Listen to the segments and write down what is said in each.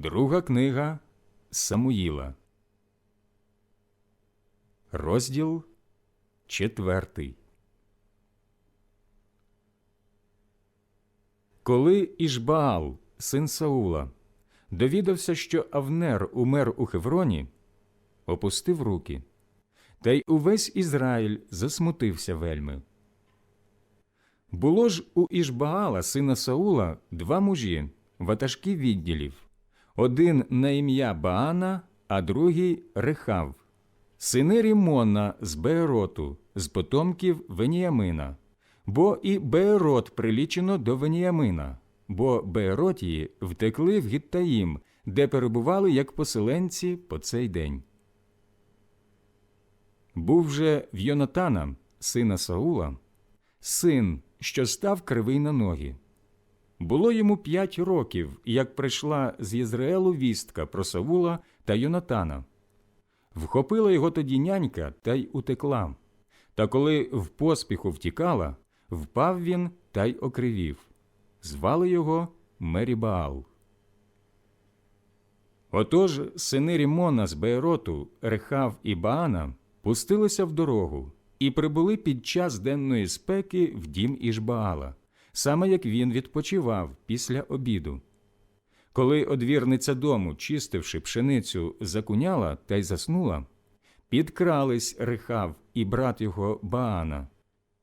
Друга книга Самуїла. Розділ четвертий. Коли Ішбаал, син Саула, довідався, що Авнер умер у Хевроні, опустив руки, та й увесь Ізраїль засмутився вельми. Було ж у Ішбаала, сина Саула, два мужі, ватажки відділів, один на ім'я Баана, а другий Рехав, сини Рімона з Беероту, з потомків Веніямина, бо і Беерот прилічено до Веніямина, бо Бееротії втекли в Гіттаїм, де перебували як поселенці по цей день. Був же в Йонатана, сина Саула, син, що став кривий на ноги. Було йому п'ять років, як прийшла з Єзраелу вістка про Саула та Йонатана. Вхопила його тоді нянька та й утекла. Та коли в поспіху втікала, впав він та й окривів. Звали його Мерібаал. Отож сини Рімона з Беероту, Рехав і Баана пустилися в дорогу і прибули під час денної спеки в дім Ішбаала, саме як він відпочивав після обіду. Коли одвірниця дому, чистивши пшеницю, закуняла та й заснула, підкрались Рехав і брат його Баана.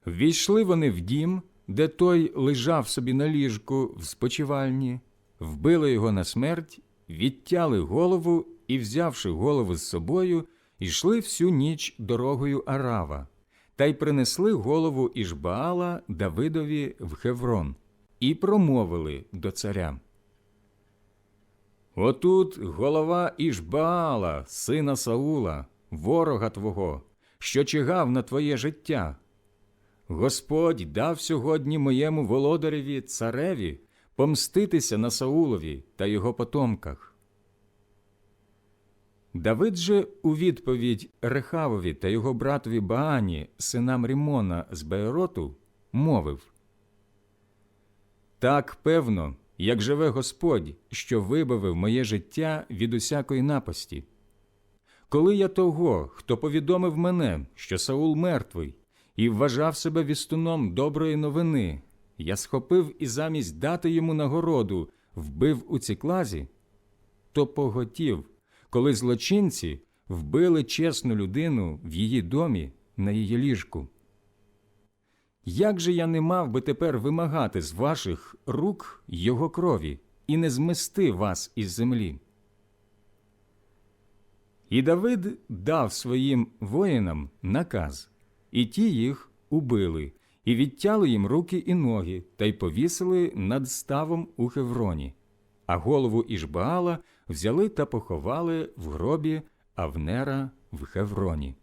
Ввійшли вони в дім, де той лежав собі на ліжку в спочивальні, вбили його на смерть, відтяли голову і, взявши голову з собою, йшли всю ніч дорогою Арава, та й принесли голову Ішбаала Давидові в Хеврон, і промовили до царя. Отут голова Ішбаала, сина Саула, ворога твого, що чигав на твоє життя. Господь дав сьогодні моєму володареві цареві помститися на Саулові та його потомках. Давид же у відповідь Рехавові та його братові Баані, синам Рімона з Беероту, мовив Так певно, як живе Господь, що вибавив моє життя від усякої напасті. Коли я того, хто повідомив мене, що Саул мертвий, і вважав себе вістуном доброї новини, я схопив і замість дати йому нагороду вбив у ціклазі, то поготів, коли злочинці вбили чесну людину в її домі на її ліжку. Як же я не мав би тепер вимагати з ваших рук його крові і не змести вас із землі? І Давид дав своїм воїнам наказ, і ті їх убили, і відтяли їм руки і ноги, та й повісили над ставом у Хевроні, а голову Ішбаала взяли та поховали в гробі Авнера в Хевроні.